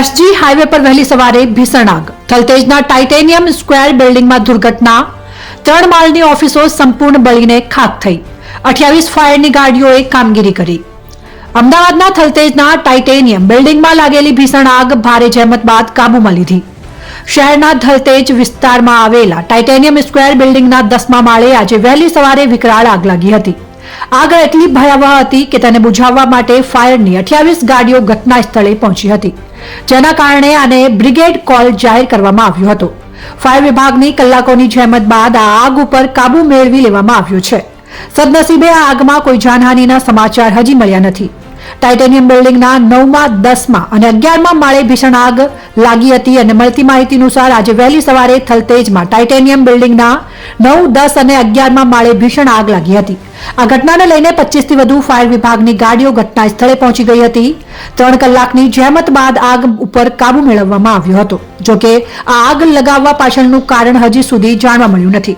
SG highway પર વહેલી સવારે ભીષણ આગ. થલતેજના ટાઇટેનિયમ સ્ક્વેર બિલ્ડિંગમાં દુર્ઘટના. ત્રણ માળની ઓફિસો સંપૂર્ણ બળીને ખાક થઈ. અઠ્યાવીસ ફાયરની ગાડીઓએ કામગીરી કરી. અમદાવાદના થલતેજના ટાઇટેનિયમ બિલ્ડિંગમાં લાગેલી ભીષણ આગ ભારે જહેમત બાદ કાબૂમાં લીધી. શહેરના થલતેજ વિસ્તારમાં આવેલા ટાઇટેનિયમ સ્ક્વેર બિલ્ડિંગના દસમા માળે આજે વહેલી સવારે વિકરાળ આગ લાગી હતી. આગ એટલી ભયાવહ હતી કે તેને બુઝાવવા માટે ફાયરની અઠ્યાવીસ ગાડીઓ ઘટના સ્થળે પહોંચી હતી, જેના કારણે આને બ્રિગેડ કોલ જાહેર કરવામાં આવ્યો હતો. ફાયર વિભાગની કલાકોની જહેમત બાદ આ આગ ઉપર કાબુ મેળવી લેવામાં આવ્યો છે. સદનસીબે આ આગમાં કોઈ જાનહાનિના સમાચાર હજી મળ્યા નથી. ટાઇટેનિયમ બિલ્ડિંગના નવમાં, દસમાં અને અગિયારમાં માળે ભીષણ આગ લાગી હતી અને મળતી માહિતી અનુસાર આજે વહેલી સવારે થલતેજમાં ટાઇટેનિયમ બિલ્ડિંગના નવ, દસ અને અગિયારમાં માળે ભીષણ આગ લાગી હતી. આ ઘટનાને લઈને પચીસથી વધુ ફાયર વિભાગની ગાડીઓ ઘટના સ્થળે પહોંચી ગઈ હતી. ત્રણ કલાકની જહેમત બાદ આગ ઉપર કાબુ મેળવવામાં આવ્યો હતો, જોકે આ આગ લગાવવા પાછળનું કારણ હજી સુધી જાણવા મળ્યું નથી.